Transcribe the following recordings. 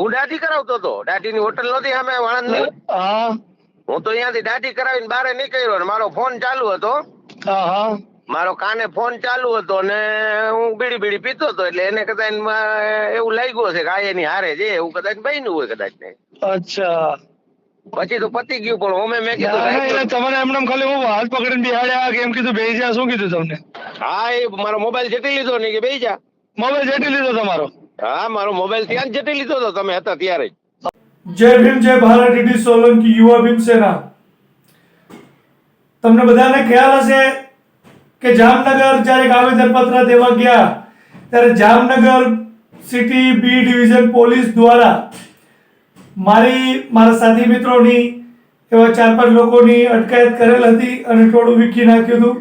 હું દાઢી કરાવતો હતો. દાઢીની હોટલ નહોતી અમે વાણંદની હું તો અહીંયાથી દાઢી કરાવીને બહાર નીકળ્યો ને મારો ફોન ચાલુ હતો. મારો કાને ફોન ચાલુ હતો ને હું બીડી બીડી પીતો હતો એટલે એને કદાચ એવું લાગ્યું હશે કે આ એની હારે છે એવું કદાચ બન્યું હોય કદાચ ને અચ્છા. પછી તો પતી ગયું પણ ઓમે મેં ના, કીધું તમારે એટલે એમને ખાલી હું હાથ પકડીને બિહાડ્યા કે એમ કીધું બેસી જા શું કીધું તમને? હા એ મારો મોબાઈલ જેટી લીધો ને કે બેહી જા. મોબાઈલ જેટી લીધો તમારો? હા, મારો મોબાઈલ ત્યાં જ જટી લીધો હતો તમે હતા ત્યારે જય ભીમ, જય ભારત ડીડી સોલંકી, યુવા ભીમ સેના. તમને બધાને ખ્યાલ હશે કે જામનગર જ્યારે આવેદનપત્ર દેવા ગયા, ત્યારે Jamnagar city B division police દ્વારા મારી, મારા સાથી મિત્રોની, એવા ચાર પાંચ લોકોની અટકાયત કરેલ હતી અને ટોળું વીખી નાખ્યું હતું.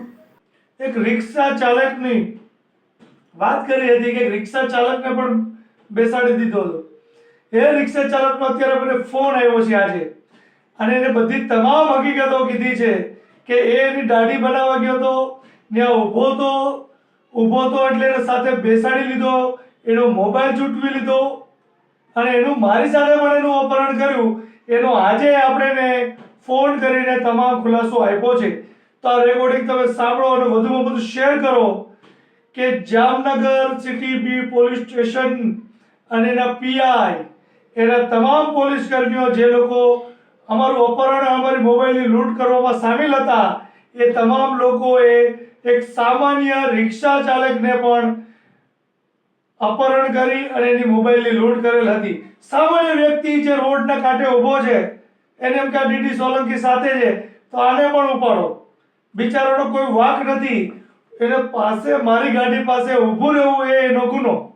એક રિક્ષા ચાલકની વાત કરી હતી કે રિક્ષા ચાલકને પણ બેસાડી દીધો હતો. એ રિક્ષા ચાલકનો અત્યારે મને ફોન આવ્યો છે આજે. અને એને બધી તમામ હકીકતો કીધી છે કે એ એની દાઢી બનાવવા ગયો હતો, ત્યાં ઊભો તો ઊભો તો એટલે એને સાથે બેસાડી લીધો, એનો મોબાઈલ ચૂંટવી લીધો, અને એનું મારી સાથે પણ એનું અપહરણ કર્યું. એનો આજે આપણે ફોન કરીને તમામ ખુલાસો આપ્યો છે. તો આ રેકોર્ડિંગ તમે સાંભળો અને વધુમાં વધુ શેર કરો કે Jamnagar city B police station અને એના પીઆઈ એના તમામ પોલીસ કર્મીઓ જે લોકો અમારું અપહરણ અમારી મોબાઈલની લૂંટ કરવામાં સામેલ હતા, એ તમામ લોકોએ એક સામાન્ય રિક્ષા ચાલકને પણ અપહરણ કરી અને એની મોબાઈલની લૂંટ કરેલ હતી. સામાન્ય વ્યક્તિ જે રોડના કાંઠે ઊભો છે, એને એમ કે આ ડીડી સોલંકી સાથે છે, તો આને પણ ઉપાડો. બિચારાનો કોઈ વાંક નથી. એને પાસે, મારી ગાડી પાસે ઊભું રહેવું એ એનો ગુનો.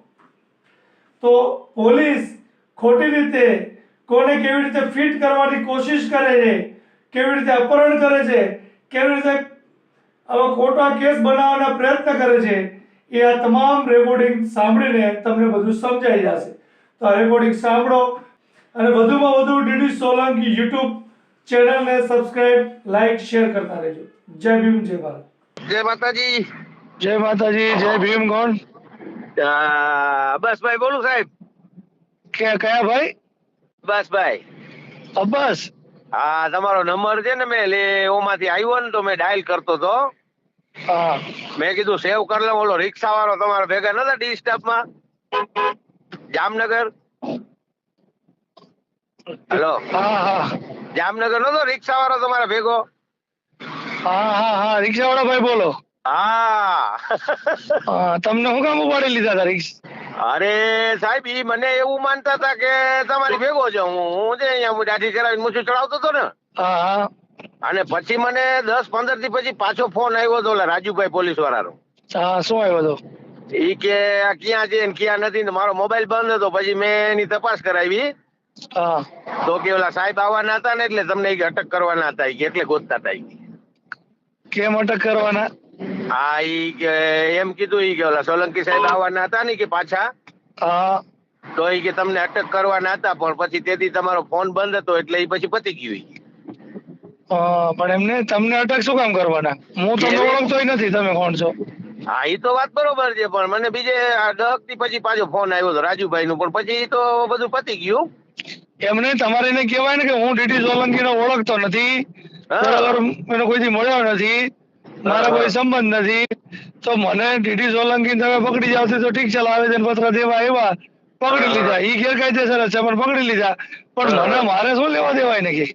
તો પોલીસ ખોટી રીતે કોને કેવી રીતે ફિટ કરવાની કોશિશ કરે છે કેવી રીતે અપહરણ કરે છે કેવી રીતે આવા ખોટા કેસ બનાવવાના પ્રયત્ન કરે છે એ આ તમામ રેકોર્ડિંગ સાંભળીને તમને બધું સમજાઈ જશે. તો આ રેકોર્ડિંગ સાંભળો અને વધુમાં વધુ ડીડી સોલંકી યુટ્યુબ ચેનલને સબસ્ક્રાઇબ લાઈક શેર કરતા રહેજો. જય ભીમ જય ભારત. જય માતાજી. જય માતાજી જય ભીમ આ, બસ ભાઈ બોલું સાહેબ? કે કયા ભાઈ? બસ ભાઈ. અબ્બાસ? હા તમારો નંબર છે ને મેં ઓમાંથી આવ્યો ને તો મેં ડાયલ કરતો હા. મેં કીધું સેવ કરી લઉં ઓલો રિક્ષા વાળો તમારા ભેગા નતા ડી સ્ટાફમાં જામનગર? હેલો? હા હા. જામનગર નતો રિક્ષા વાળો તમારા ભેગો? હા હા હા. રિક્ષા વાળો ભાઈ બોલો. હા. તમને હું કામ ઉપાડી લીધા હતા રિક્ષા? અરે સાહેબ ઈ મને એવું માનતા હતા કે તમારી ભેગો છે હું. હું છે અહીંયા હું દાઢી કરાવીને મૂછું ચડાવતો હતો ને. હા અને પછી મને દસ પંદરથી પછી પાછો ફોન આવ્યો હતો રાજુભાઈ પોલીસ વાળાનો. હા શું આવ્યો હતો? ઈ કે આ ક્યાં છે ને ક્યાં નથી મારો મોબાઈલ બંધ હતો. પછી મેં એની તપાસ કરાવી. હા. તો કે ઓલા સાહેબ આવવાના હતા ને એટલે તમને અટક કરવાના હતા. એટલે ગોતતા હતા કેમ અટક કરવાના? હા ઈ કે એમ કીધું ઈ કે ઓલા સોલંકી સાહેબ આવવાના હતા ને કે પાછા. હા. તો ઈ કે તમને અટક કરવાના હતા પણ પછી તેથી તમારો ફોન બંધ હતો એટલે ઈ પછી પતી ગયું પણ એમને તમને અટક શું કામ કરવાના? હું તમને ઓળખતોય નથી તમે કોણ છો? હા ઈ તો વાત બરોબર છે પણ મને બીજે દહકથી પછી પાછો ફોન આવ્યો હતો રાજુભાઈ નું પણ પછી તો બધું પતી ગયું. એમને તમારે એને કહેવાય ને કે હું ડીટી સોલંકી ને ઓળખતો નથી. બરાબર એને કોઈથી મળ્યો નથી. મારા કોઈ સંબંધ નથી. તો મને ડીડી સોલંકી તમે પકડી જાવ તો ઠીક ચાલો આવેદન પત્ર દેવા આવ્યા. પકડી લીધા. ઈ ગેરકાયદેસર છે પણ પકડી લીધા. પણ મને મારે શું લેવા દેવાય ને કે?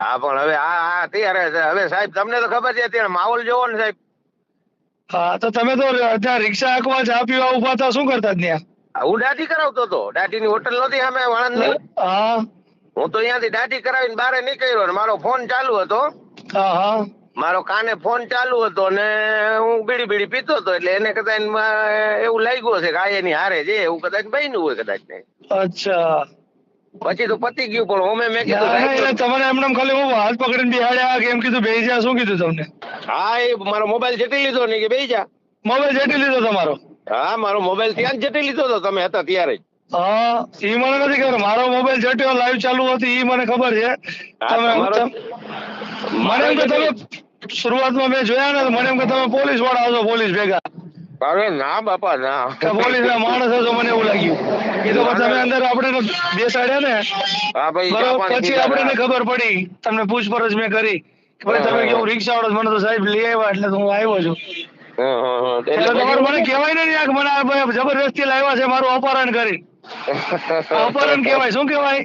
હા પણ હવે આ આ ત્યારે હવે સાહેબ તમને તો ખબર છે અત્યારે માહોલ જોવો ને સાહેબ. હા તો તમે તો ત્યાં રિક્ષા હાંકવા ચા પીવા ઊભા હતા શું કરતા ત્યાં? હું દાઢી કરાવતો હતો. દાઢીની હોટલ નહોતી સામે વાણંદની હા. હું તો અહીંયાથી દાઢી કરાવીને બારે નીકળ્યો ને મારો ફોન ચાલુ હતો. હા હા. મારો કાને ફોન ચાલુ હતો ને હું બીડી બીડી પીતો હતો એટલે એને કદાચ એવું લાગ્યું હશે કે આ એની હારે છે એવું કદાચ બન્યું હોય કદાચ ને. અચ્છા. પછી તો પતી ગયું પણ ઓમે મેં કીધું તમારે એમને ખાલી હું હાથ પકડીને બિહાડ્યા કે એમ કીધું બેસી જા શું કીધું તમને? હા એ મારો મોબાઈલ જટી લીધો ને કે બેહી જા. મોબાઈલ જટી લીધો તમારો? હા મારો મોબાઈલ ત્યાં જ જેટી લીધો હતો તમે હતા ત્યારે હા એ મને નથી ખબર. મારો મોબાઈલ જટ્યો લાઈવ ચાલુ હતી એ મને ખબર છે. તમે મને તમે શરૂઆતમાં મેં જોયા ને મને એમ કે તમે પોલીસવાળા છો પોલીસ ભેગા. અરે ના બાપા ના. પોલીસ ના માણસ હતો મને એવું લાગ્યું. એ તો તમે અંદર આપણે બેસાડ્યા ને. હા ભાઈ પછી પીધા આપણને ખબર પડી. તમને પૂછપરછ મેં કરી. કે ભાઈ તમે કેવું રિક્ષા વાળો મને તો સાહેબ લઈ આવ્યા એટલે હું આવ્યો છું. એટલે મને કહેવાય ને યાર મને જબરદસ્તી લાવ્યા છે મારું અપહરણ કરી. અપહરણ કહેવાય. શું કહેવાય?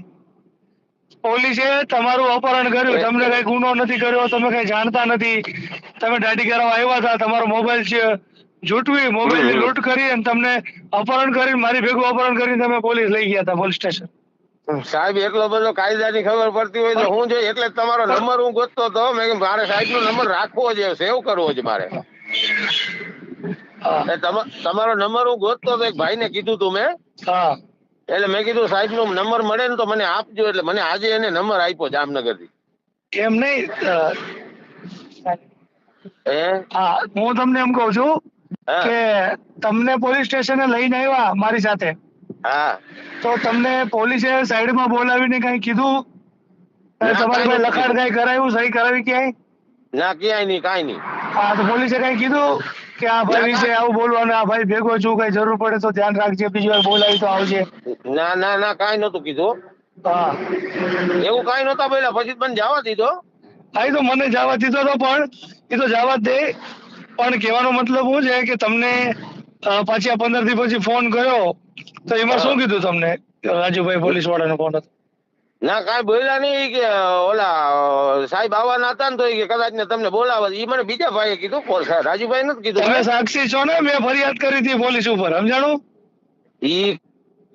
પોલીસે તમારું અપહરણ કર્યું. તમને કઈ ગુનો નથી કર્યો તમે કઈ જાણતા નથી. તમે દાઢી કરવા આવ્યા હતા તમારો મોબાઈલ છે. જૂઠવી મોબાઈલની લૂંટ કરી અને તમને અપહરણ કરી મારી ભેગું અપહરણ કરીને તમે પોલીસ લઈ ગયા હતા પોલીસ સ્ટેશન. સાહેબ એટલો બધો કાયદાની ખબર પડતી હોય તો હું જો એટલે તમારો નંબર હું ગોતતો હતો. મેં મારે સાહેબ નો નંબર રાખવો છે સેવ કરવો છે મારે. તમારો નંબર હું ગોતતો હતો એક ભાઈને કીધું તું મેં. હા. એટલે મેં કીધું સાહેબ નો નંબર મળે ને તો મને આપજો. એટલે મને આજે એને નંબર આપ્યો જામનગરથી એમ નહીં? હા? હું તમને એમ કઉ છું કે તમને પોલીસ સ્ટેશને લઈને આવ્યા મારી સાથે. હા. તો તમને પોલીસે સાઈડમાં બોલાવીને કઈ કીધું? તમારી કાંઈ પાસે લખાણ કઈ કરાવ્યું સહી કરાવી ક્યાંય? ના ક્યાંય નહીં કાંઈ નહીં. હા તો પોલીસે કઈ કીધું? કે આ ભાઈ વિશે આવું બોલવાનું આ ભાઈ ભેગો છું કઈ જરૂર પડે તો ધ્યાન રાખજે બીજી વાર બોલાવી તો આવજે. ના ના ના કાંઈ નતું કીધું. હા. એવું કાંઈ નતા બોલ્યા પછી પણ મને જવા દીધો. હા તો મને જવા દીધો તો પણ એ તો જવા જ દે. પણ કહેવાનો મતલબ શું છે કે તમને પાછી આ પંદરથી પછી ફોન કર્યો તો એમાં શું કીધું તમને? રાજુભાઈ પોલીસ વાળાનો ફોન હતો. ના કાંઈ બોલ્યા નહીં કે ઓલા સાહેબ આવવાના હતા ને તો કે કદાચ ને તમને બોલાવે. એ મને બીજા ભાઈએ કીધું રાજુભાઈ નથી કીધું. તમે સાક્ષી છો ને મેં ફરિયાદ કરી હતી પોલીસ ઉપર સમજાણું? ઈ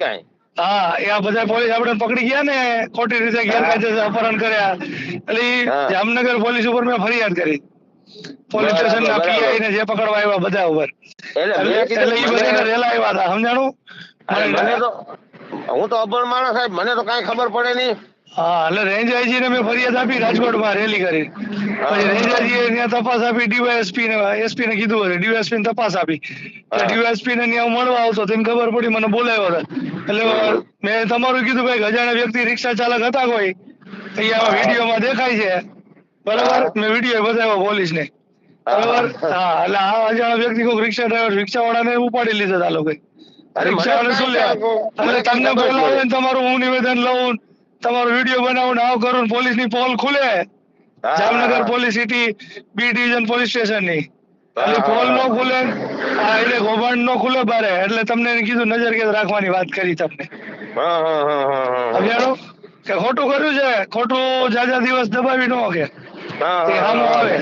કાંઈ હા એ આ બધા પોલીસ આપણે પકડી ગયા ને ખોટી રીતે ગેરકાયદેસર અપહરણ કર્યા. એટલે જામનગર પોલીસ ઉપર મેં ફરિયાદ કરી. પોલીસ સ્ટેશન ના પીઆઈ ને જે પકડવા આવ્યા બધા ઉપર. એટલે એ બધાને રેલા આવ્યા હતા સમજાણું? મને તો હું તો અભણ માણસ સાહેબ મને તો કાંઈ ખબર પડે નહીં. હા એટલે રેન્જ આઈજી ને મેં ફરિયાદ આપી રાજકોટમાં રેલી કરી. પછી રેન્જ આઈજી ત્યાં તપાસ આપી ડીવાયએસપી ને એસપી ને કીધું હતું ડીવાયએસપી ને તપાસ આપી. ડીવાયએસપી ને ત્યાં મળવા આવતો તેને ખબર પડી મને બોલાવ્યો હતો. એટલે મેં તમારું કીધું ભાઈ અજાણ્યા વ્યક્તિ રિક્ષા ચાલક હતા કોઈ? અહીંયા વિડીયોમાં દેખાય છે. બરાબર? મેં વીડિયો બતાવ્યો પોલીસ ને બરાબર? હા. એટલે આ અજાણ્યા વ્યક્તિ કોઈ રિક્ષા ડ્રાઈવર રિક્ષા વાળાને ઉપાડી લીધા હતા લોકો લોકોએ. શું લે તમને બોલાવે તમારું હું નિવેદન લઉં તમારો વીડિયો બનાવું આવ કરું પોલીસની પોલ ખુલે. Jamnagar police city B division police સ્ટેશનની એટલે પોલ નો ખુલે એટલે કૌભાંડ નો ખુલે બારે. એટલે તમને કીધું નજર કેદ રાખવાની વાત કરી તમને. સમજાણું? કે ખોટું કર્યું છે? ખોટું જાજા દિવસ દબાવી નો કે સામો આવે.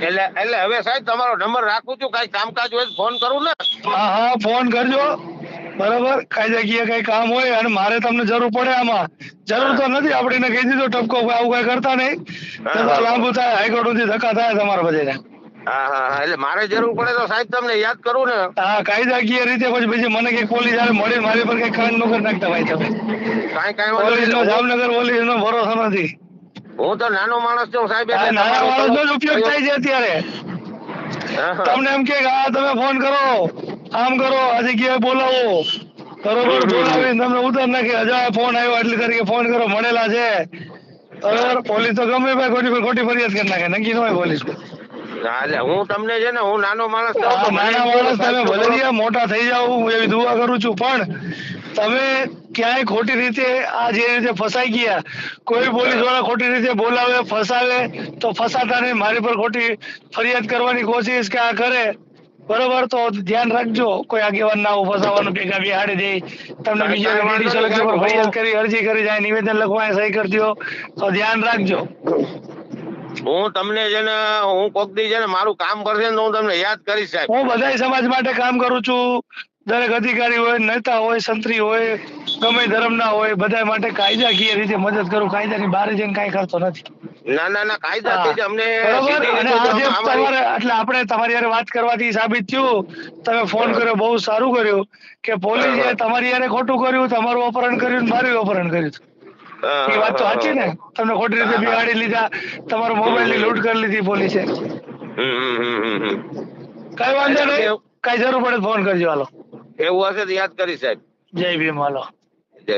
એટલે એટલે હવે સાહેબ તમારો નંબર રાખું છું. કઈ કામકાજ હોય ફોન કરું ને. હા હા ફોન કરજો. બરાબર? કાયદાકીય કઈ કામ હોય અને મારે તમને જરૂર પડે આમાં. જરૂર તો નથી આપણે કહી દીધો ટપકો આવું કઈ કરતા નહીં. લાંબુ થાય હાઈકોર્ટ સુધી ધક્કા થાય તમારા બધાને હા હા હા એટલે મારે જરૂર પડે તો સાહેબ તમને યાદ કરું ને. હા કાયદાકીય રીતે પછી પછી મને કઈ પોલીસ હારે મળી મારી પર કઈ કાંડ નો કરી નાખતા ભાઈ તમે. કાંઈ કાંઈ પોલીસ નો જામનગર પોલીસ નો ભરોસો નથી. હું તો નાનો માણસ છું સાહેબ નાના માણસ નો જ ઉપયોગ થાય છે અત્યારે. તમને એમ કે હા તમે ફોન કરો. આમ કરો આ જગ્યાએ બોલાવો. બરોબર બોલાવીને તમને ઉતાર નાખી હજાર ફોન આવ્યો એટલે તારીખે ફોન કરો મળેલા છે. બરોબર પોલીસ તો ગમે ભાઈ ખોટી ખોટી ફરિયાદ કરી નાખે નક્કી ન હોય પોલીસ એટલે હું તમને છે ને હું નાનો માણસ નાના માણસ તમે ભલે મોટા થઈ જાવ હું એવી દુઆ કરું છું પણ તમે ક્યાંય ખોટી રીતે આ જે રીતે ફસાઈ ગયા કોઈ પોલીસવાળા ખોટી રીતે બોલાવે ફસાવે તો ફસાતા નહીં મારી પર ખોટી ફરિયાદ કરવાની કોશિશ કે આ કરે બરોબર તો ધ્યાન રાખજો. કોઈ આગેવાન ના ફસાવાનું ભેગા બિહાડી દે. તમને પર ફરિયાદ કરી અરજી કરી જાય નિવેદન લખવા સહી કરી દો તો ધ્યાન રાખજો. હું તમને છે ને હું કોક દી છે ને મારું કામ કરશે ને હું તમને યાદ કરીશ સાહેબ. હું બધાય સમાજ માટે કામ કરું છું. દરેક અધિકારી હોય નેતા હોય સંત્રી હોય ગમે ધર્મના હોય બધા માટે કાયદાકીય રીતે મદદ કરું. કાયદાની બહાર જઈને કાંઈ કરતો નથી. ના ના ના કાયદાથી જ અમને તમારે એટલે આપણે તમારી યારે વાત કરવાથી સાબિત થયું. તમે ફોન કર્યો બહુ સારું કર્યું કે પોલીસે તમારી યારે ખોટું કર્યું તમારું અપહરણ કર્યું ને મારું અપહરણ કર્યું એ વાત તો સાચી ને? તમને ખોટી રીતે બિગાડી લીધા તમારો મોબાઈલની લૂંટ કરી લીધી પોલીસે. કઈ વાંધો નહીં. કઈ જરૂર પડે ફોન કરજો હાલો. એવું હશે તો યાદ કરી સાહેબ. જય ભીમ હાલો. જય